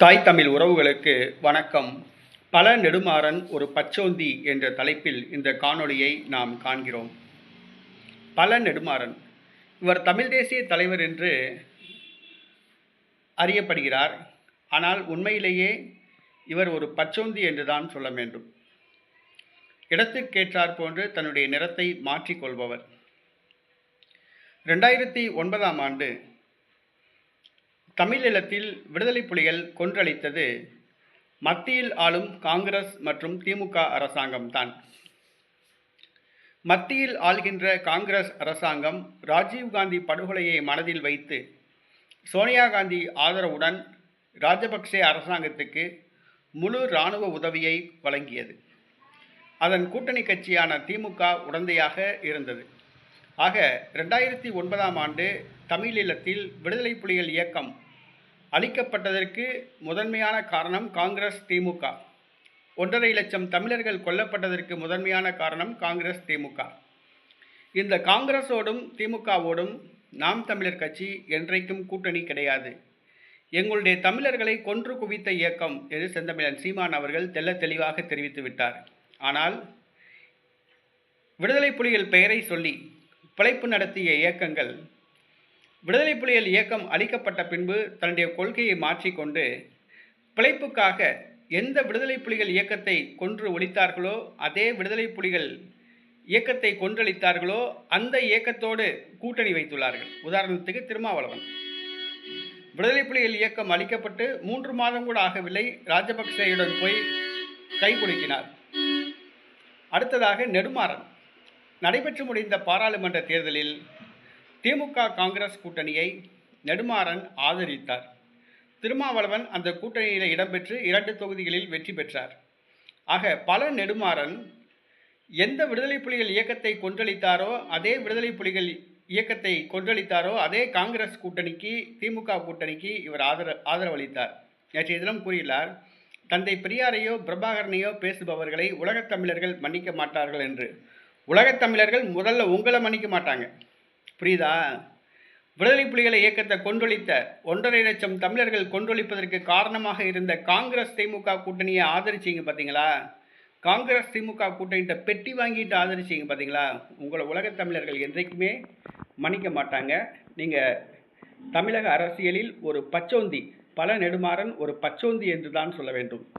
தாய் தமிழ் உறவுகளுக்கு வணக்கம். பல நெடுமாறன் ஒரு பச்சோந்தி என்ற தலைப்பில் இந்த காணொளியை நாம் காண்கிறோம். பல நெடுமாறன். இவர் தமிழ் தேசிய தலைவர் என்று அறியப்படுகிறார். ஆனால் உண்மையிலேயே இவர் ஒரு பச்சோந்தி என்றுதான் சொல்ல வேண்டும். இடத்துக்கேற்றார் போன்று தன்னுடைய நிறத்தை மாற்றிக்கொள்பவர் ரெண்டாயிரத்தி ஒன்பதாம் ஆண்டு தமிழீழத்தில் விடுதலை புலிகள் கொன்றளித்தது மத்தியில் ஆளும் காங்கிரஸ் மற்றும் திமுக அரசாங்கம்தான் மத்தியில் ஆள்கின்ற காங்கிரஸ் அரசாங்கம் ராஜீவ்காந்தி படுகொலையை மனதில் வைத்து சோனியா காந்தி ஆதரவுடன் ராஜபக்சே அரசாங்கத்துக்கு முழு இராணுவ உதவியை வழங்கியது. அதன் கூட்டணி கட்சியான திமுக உடந்தையாக இருந்தது. ஆக ரெண்டாயிரத்தி ஒன்பதாம் ஆண்டு தமிழீழத்தில் விடுதலை புலிகள் இயக்கம் அளிக்கப்பட்டதற்கு முதன்மையான காரணம் காங்கிரஸ் திமுக. ஒன்றரை லட்சம் தமிழர்கள் கொல்லப்பட்டதற்கு முதன்மையான காரணம் காங்கிரஸ் திமுக. இந்த காங்கிரஸோடும் திமுகவோடும் நாம் தமிழர் கட்சி என்றைக்கும் கூட்டணி கிடையாது. எங்களுடைய தமிழர்களை கொன்று குவித்த இயக்கம் என்று செந்தமிழன் சீமான் அவர்கள் தெள்ள தெளிவாக தெரிவித்து விட்டார். ஆனால் விடுதலை புலிகள் பெயரை சொல்லி பிழைப்பு நடத்திய இயக்கங்கள் விடுதலை புலிகள் இயக்கம் அளிக்கப்பட்ட பின்பு தன்னுடைய கொள்கையை மாற்றிக்கொண்டு பிழைப்புக்காக எந்த விடுதலை புலிகள் இயக்கத்தை கொன்று ஒழித்தார்களோ அதே விடுதலை புலிகள் இயக்கத்தை கொன்றளித்தார்களோ அந்த இயக்கத்தோடு கூட்டணி வைத்துள்ளார்கள். உதாரணத்துக்கு திருமாவளவன். விடுதலை புலிகள் இயக்கம் அளிக்கப்பட்டு மூன்று மாதம் கூட ஆகவில்லை. ராஜபக்சேயுடன் போய் கை குலுக்கினார். அடுத்ததாக நெடுமாறன். நடைபெற்று முடிந்த பாராளுமன்ற தேர்தலில் திமுக காங்கிரஸ் கூட்டணியை நெடுமாறன் ஆதரித்தார். திருமாவளவன் அந்த கூட்டணியில் இடம்பெற்று இரண்டு தொகுதிகளில் வெற்றி பெற்றார். ஆக பல நெடுமாறன் எந்த விடுதலை புலிகள் இயக்கத்தை கொன்றளித்தாரோ அதே விடுதலை புலிகள் இயக்கத்தை கொன்றளித்தாரோ அதே காங்கிரஸ் கூட்டணிக்கு திமுக கூட்டணிக்கு இவர் ஆதர ஆதரவளித்தார். நேற்றைய தினம் கூறியுள்ளார் தந்தை பெரியாரையோ பிரபாகரனையோ பேசுபவர்களை உலகத் தமிழர்கள் மன்னிக்க மாட்டார்கள் என்று. உலகத் தமிழர்கள் முதல்ல உங்களை மன்னிக்க மாட்டாங்க. புரியுதா? விடுதலை புலிகளை இயக்கத்தை கொண்டொழித்த ஒன்றரை லட்சம் தமிழர்கள் கொன்றொழிப்பதற்கு காரணமாக இருந்த காங்கிரஸ் திமுக கூட்டணியை ஆதரிச்சீங்க பார்த்தீங்களா காங்கிரஸ் திமுக கூட்டணிகிட்ட பெட்டி வாங்கிட்டு ஆதரிச்சீங்க பார்த்தீங்களா உங்களை உலகத் தமிழர்கள் என்றைக்குமே மன்னிக்க மாட்டாங்க. நீங்கள் தமிழக அரசியலில் ஒரு பச்சோந்தி பல நெடுமாறன் ஒரு பச்சோந்தி என்று தான் சொல்ல வேண்டும்.